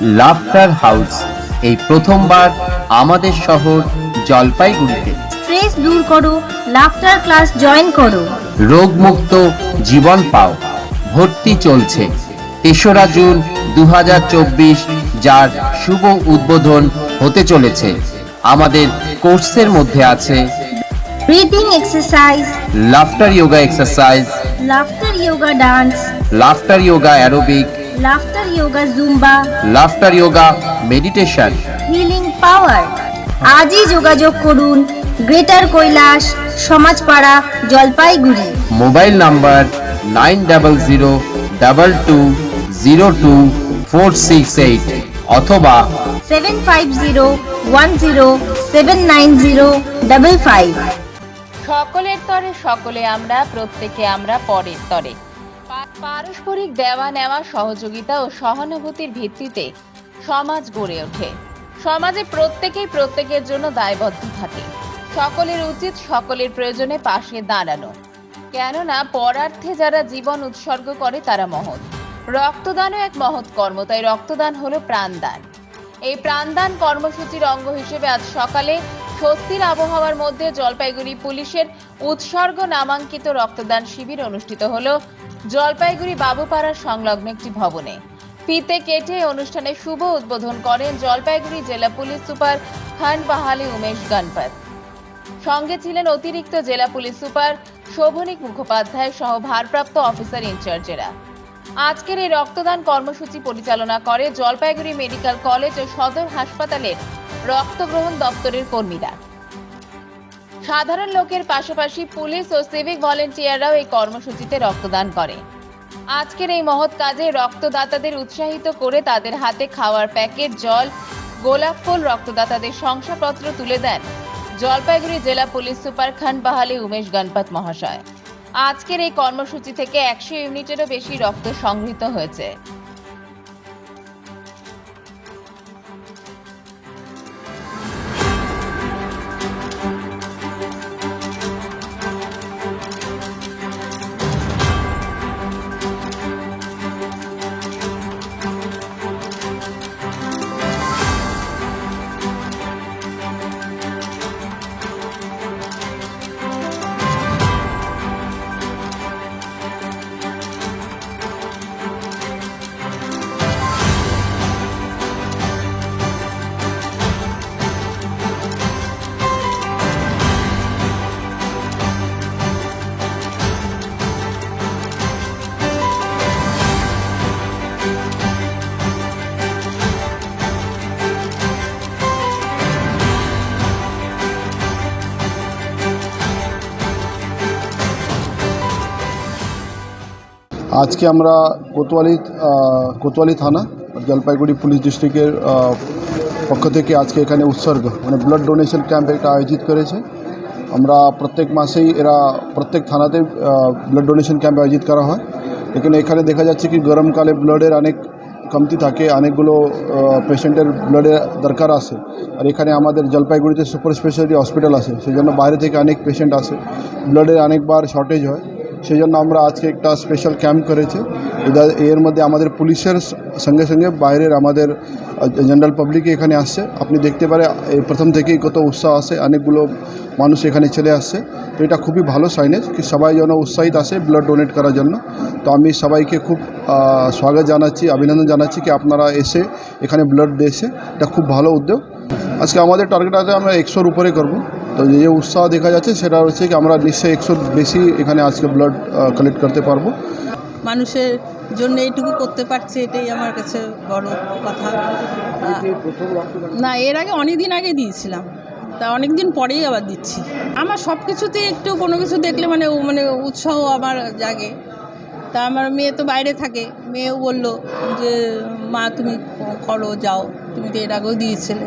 Laughter house এই প্রথমবার আমাদের শহর জলপাইগুড়িতে। স্ট্রেস দূর করো লাফটার ক্লাস জয়েন করো। রোগমুক্ত জীবন পাও ভর্তি চলছে। তেসরা জুন দু হাজার চব্বিশ যার শুভ উদ্বোধন হতে চলেছে। আমাদের কোর্সের মধ্যে আছে breathing exercise laughter yoga exercise laughter yoga dance laughter yoga aerobic laughter yoga zumba laughter yoga meditation healing power আজই যোগাযোগ করুন greater Kailash Samajpara Jalpaiguri mobile number nine double zero double two zero two four six eight অথবা seven five zero one zero seven nine zero double five সকলের তরে সকলে আমরা প্রত্যেকে আমরা পরের তরে। পারস্পরিক দেওয়া নেওয়া সহযোগিতা ও সহানুভূতির ভিত্তিতে সমাজ গড়ে ওঠে। সমাজে প্রত্যেকেই প্রত্যেকের জন্য দায়বদ্ধ থাকে। সকলের উচিত সকলের প্রয়োজনে পাশে দাঁড়ানো। কেননা, পরার্থে যারা জীবন উৎসর্গ করে, তারা মহৎ। রক্তদানও এক মহৎ কর্ম, তাই রক্তদান হলো প্রাণদান। এই প্রাণদান কর্মসূচির অঙ্গ হিসেবে আজ সকালে স্বস্তির আবহাওয়ার মধ্যে জলপাইগুড়ি পুলিশের উৎসর্গ নামাঙ্কিত রক্তদান শিবির অনুষ্ঠিত হল জলপাইগুড়ি বাবুপাড়ার সংলগ্ন একটি ভবনে। ফিতে কেটে অনুষ্ঠানে শুভ উদ্বোধন করেন জলপাইগুড়ি জেলা পুলিশ সুপার খান বাহালি উমেশ গণপত সঙ্গে ছিলেন অতিরিক্ত জেলা পুলিশ সুপার শোভনিক মুখোপাধ্যায় সহ ভারপ্রাপ্ত অফিসার ইনচার্জেরা। আজকের এই রক্তদান কর্মসূচি পরিচালনা করে জলপাইগুড়ি মেডিকেল কলেজ ও সদর হাসপাতালের রক্তগ্রহণ দপ্তরের কর্মীরা। সাধারণ লোকের পাশাপাশি পুলিশ ও সিভিক ভলেন্টিয়াররাও এই কর্মসূচিতে রক্তদান করে। আজকের এই মহৎ কাজে রক্তদাতাদের উৎসাহিত করে তাদের হাতে খাওয়ার প্যাকেট, জল, গোলাপ ফুল রক্তদাতাদের শংসাপত্র তুলে দেন জলপাইগুড়ি জেলা পুলিশ সুপার খান বাহালি উমেশ গণপত মহাশয়। আজকের এই কর্মসূচি থেকে একশো ইউনিটেরও বেশি রক্ত সংগৃহীত হয়েছে। আজকে আমরা কোতোয়ালি কোতোয়ালি থানা, জলপাইগুড়ি পুলিশ ডিস্ট্রিক্টের পক্ষ থেকে আজকে এখানে উৎসর্গ মানে ব্লাড ডোনেশন ক্যাম্প একটা আয়োজিত করেছে। আমরা প্রত্যেক মাসেই এরা, প্রত্যেক থানাতে ব্লাড ডোনেশন ক্যাম্প আয়োজিত করা হয়। লেকিন এখানে দেখা যাচ্ছে কি গরমকালে ব্লাডের অনেক কমতি থাকে, অনেকগুলো পেশেন্টের ব্লাডের দরকার আছে। আর এখানে আমাদের জলপাইগুড়িতে সুপার স্পেশালিটি হসপিটাল আছে সেই জন্য বাইরে থেকে অনেক পেশেন্ট আসে। ব্লাডের অনেকবার শর্টেজ হয়। সেই জন্য আমরা আজকে একটা স্পেশাল ক্যাম্প করেছি। এর মধ্যে আমাদের পুলিশের সঙ্গে সঙ্গে বাইরের আমাদের জেনারেল পাবলিক এখানে আসছে। আপনি দেখতে পারে প্রথম থেকেই কত উৎসাহ আসে, অনেকগুলো মানুষ এখানে চলে আসছে। তো এটা খুবই ভালো সাইনেজ কি সবাই যেন উৎসাহিত আসে ব্লাড ডোনেট করার জন্য। তো আমি সবাইকে খুব স্বাগত জানাচ্ছি, অভিনন্দন জানাচ্ছি কি আপনারা এসে এখানে ব্লাড দিয়েছে। এটা খুব ভালো উদ্যোগ। আজকে আমাদের টার্গেট আছে আমরা একশোর উপরে করব। তো যে উৎসাহ দেখা যাচ্ছে সেটা হচ্ছে কি আমরা নিশ্চয়ই একশো বেশি এখানে আজকে ব্লাড কালেক্ট করতে পারব। মানুষের জন্য এইটুকু করতে পারছে, এটাই আমার কাছে বড় কথা। না, এর আগে অনেক দিন আগে দিয়েছিলাম। তা অনেক দিন পরেই আবার দিচ্ছি। আমার সব কিছুতেই একটু কোনো কিছু দেখলে মানে মানে উৎসাহ আমার জাগে। তা আমার মেয়ে তো বাইরে থাকে। মেয়েও বলল যে, মা, তুমি করো, যাও। তুমি তো এর আগেও দিয়েছিলে।